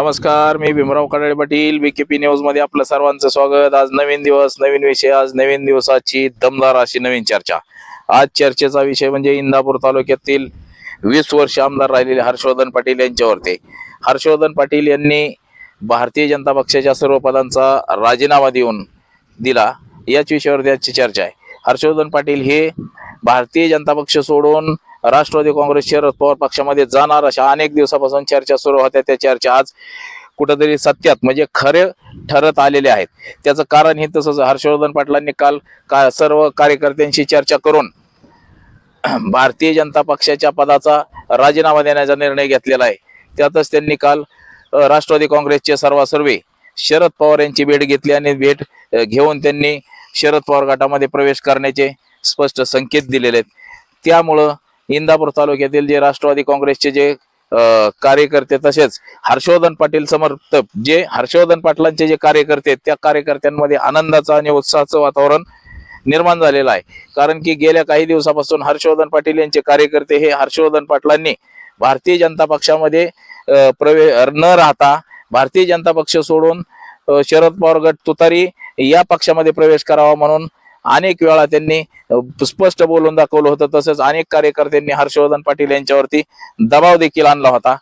नमस्कार मी भीमराव कडाळे पाटील बीकेपी न्यूजमध्ये आपलं सर्वांचं स्वागत. आज नवीन दिवस नवीन विषय आज नवीन दिवसाची दमदार अशी नवीन चर्चा. आज चर्चेचा विषय म्हणजे इंदापूर तालुक्यातील वीस वर्ष आमदार राहिलेले हर्षवर्धन पाटील यांच्यावरती. हर्षवर्धन पाटील यांनी भारतीय जनता पक्षाच्या सर्व पदांचा राजीनामा देऊन दिला. याच विषयावरती आजची चर्चा आहे. हर्षवर्धन पाटील हे भारतीय जनता पक्ष सोडून राष्ट्रवादी काँग्रेस शरद पवार पक्षामध्ये जाणार. अशा अनेक दिवसापासून चर्चा सुरू होत्या. त्या चर्चा आज कुठंतरी सत्यात म्हणजे खरे ठरत आलेले आहेत. त्याचं कारण हे तसंच हर्षवर्धन पाटलांनी काल का सर्व कार्यकर्त्यांशी चर्चा करून भारतीय जनता पक्षाच्या पदाचा राजीनामा देण्याचा निर्णय घेतलेला आहे. त्यातच त्यांनी काल राष्ट्रवादी काँग्रेसचे सर्वासर्वे शरद पवार यांची भेट घेतली आणि भेट घेऊन त्यांनी शरद पवार गटामध्ये प्रवेश करण्याचे स्पष्ट संकेत दिलेले आहेत. त्यामुळं इंदापूर तालुक्यातील जे राष्ट्रवादी काँग्रेसचे जे कार्यकर्ते तसेच हर्षवर्धन पाटील समर्थक जे हर्षवर्धन पाटलांचे जे कार्यकर्ते आहेत, त्या कार्यकर्त्यांमध्ये आनंदाचं आणि उत्साहाचं वातावरण निर्माण झालेलं आहे. कारण की गेल्या काही दिवसापासून हर्षवर्धन पाटील यांचे कार्यकर्ते हे हर्षवर्धन पाटलांनी भारतीय जनता पक्षामध्ये प्रवेश प्रवे न राहता भारतीय जनता पक्ष सोडून शरद पवार गट तुतारी या पक्षामध्ये प्रवेश करावा म्हणून अनेक वेळा त्यांनी स्पष्ट बोलून दाखवलं होतं. तसंच अनेक कार्यकर्त्यांनी हर्षवर्धन पाटील यांच्यावरती दबाव देखील आणला होता.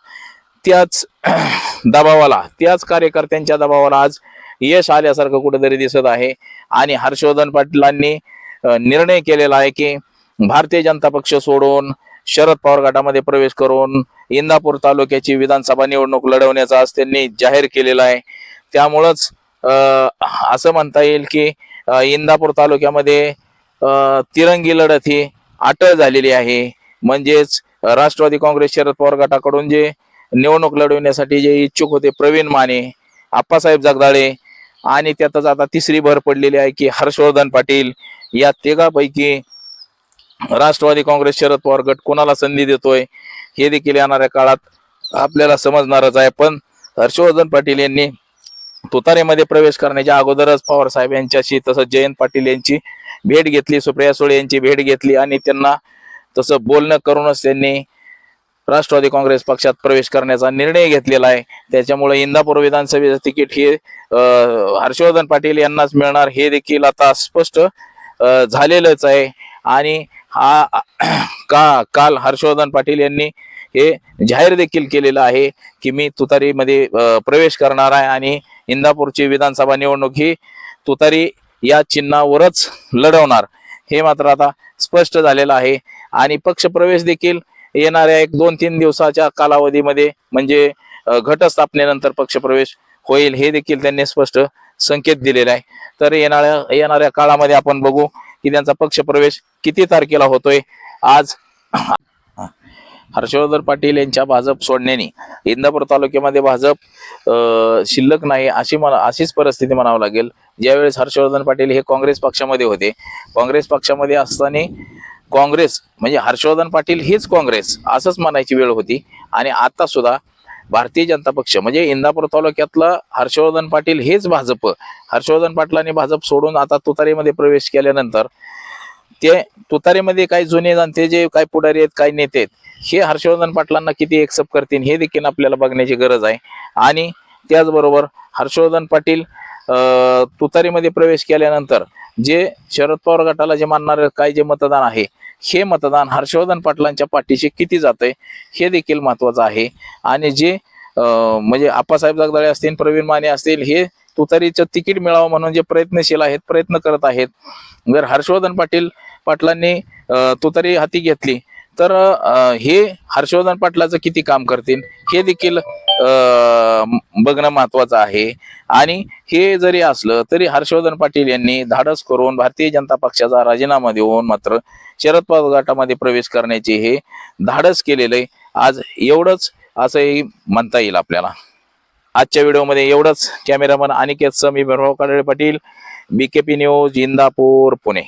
त्याच दबावाला त्याच कार्यकर्त्यांच्या दबावाला आज यश आल्यासारखं कुठेतरी दिसत आहे. आणि हर्षवर्धन पाटीलांनी निर्णय केलेला आहे की भारतीय जनता पक्ष सोडून शरद पवार गटामध्ये प्रवेश करून इंदापूर तालुक्याची विधानसभा निवडणूक लढवण्याचा आज त्यांनी जाहीर केलेला आहे. त्यामुळंच असं म्हणता येईल की इंदापूर तालुक्यामध्ये तिरंगी लढत ही अटळ झालेली आहे. म्हणजेच राष्ट्रवादी काँग्रेस शरद पवार गटाकडून जे निवडणूक लढविण्यासाठी जे इच्छुक होते प्रवीण माने आप्पासाहेब जगदाळे आणि त्यातच आता तिसरी भर पडलेली आहे की हर्षवर्धन पाटील या तिघापैकी राष्ट्रवादी काँग्रेस शरद पवार गट कोणाला संधी देतोय हे देखील येणाऱ्या काळात आपल्याला समजणारच आहे. पण हर्षवर्धन पाटील यांनी तुतारेमध्ये प्रवेश करण्याच्या अगोदरच पवार साहेब यांच्याशी तसं जयंत पाटील यांची भेट घेतली सुप्रिया सुळे यांची भेट घेतली आणि त्यांना तसं बोलणं करूनच त्यांनी राष्ट्रवादी काँग्रेस पक्षात प्रवेश करण्याचा निर्णय घेतलेला आहे. त्याच्यामुळे इंदापूर विधानसभेचं तिकीट हे हर्षवर्धन पाटील यांनाच मिळणार हे देखील आता स्पष्ट झालेलंच आहे. आणि हा का काल हर्षवर्धन पाटील यांनी हे जाहीर देखील केलेलं आहे की मी तुतारीमध्ये प्रवेश करणार आहे आणि इंदापूरची विधानसभा निवडणूक ही तुतारी या चिन्हावरच लढवणार. हे मात्र आता स्पष्ट झालेलं आहे आणि पक्ष प्रवेश देखील येणाऱ्या एक दोन तीन दिवसाच्या कालावधीमध्ये म्हणजे घटस्थापनेनंतर पक्षप्रवेश होईल हे देखील त्यांनी स्पष्ट संकेत दिलेला आहे. तर येणाऱ्या येणाऱ्या काळामध्ये आपण बघू की त्यांचा पक्षप्रवेश किती तारखेला होतोय. आज हर्षवर्धन पाटील यांच्या भाजप सोडण्याने इंदापूर तालुक्यामध्ये भाजप शिल्लक नाही अशी मला अशीच परिस्थिती म्हणावं लागेल. ज्यावेळेस हर्षवर्धन पाटील हे काँग्रेस पक्षामध्ये होते काँग्रेस पक्षामध्ये असताना काँग्रेस म्हणजे हर्षवर्धन पाटील हीच काँग्रेस असंच म्हणायची वेळ होती. आणि आता सुद्धा भारतीय जनता पक्ष म्हणजे इंदापूर तालुक्यातलं हर्षवर्धन पाटील हेच भाजप हर्षवर्धन पाटलांनी भाजप सोडून आता तुतारीमध्ये प्रवेश केल्यानंतर ते तुतारीमध्ये काही जुने जाणते जे काही पुढारी आहेत काही नेते आहेत हे हर्षवर्धन पाटलांना किती एक्सेप्ट करतील हे देखील आपल्याला बघण्याची गरज आहे. आणि त्याचबरोबर हर्षवर्धन पाटील तुतारीमध्ये प्रवेश केल्यानंतर जे शरद पवार गटाला जे मानणारे काय जे मतदान आहे हे मतदान हर्षवर्धन पाटलांच्या पाठीशी किती जातंय हे देखील महत्वाचं आहे. आणि जे म्हणजे आप्पासाहेब जगदाळे असतील प्रवीण माने असतील हे तुतारीचं तिकीट मिळावं म्हणून जे प्रयत्नशील आहेत प्रयत्न करत आहेत. जर हर्षवर्धन पाटील पाटलांनी तुतारी हाती घेतली तर हे हर्षवर्धन पाटलाचं किती काम करतील? हे देखील बघणं महत्वाचं आहे. आणि हे जरी असलं तरी हर्षवर्धन पाटील यांनी धाडस करून भारतीय जनता पक्षाचा राजीनामा देऊन मात्र शरद पवार गटामध्ये प्रवेश करण्याचे हे धाडस केलेलं आहे. आज एवढंच असंही म्हणता येईल आपल्याला. आजच्या व्हिडिओमध्ये एवढंच. कॅमेरामन अनिकेत समी भरभाव काळे पाटील बीकेपी न्यूज इंदापूर पुणे.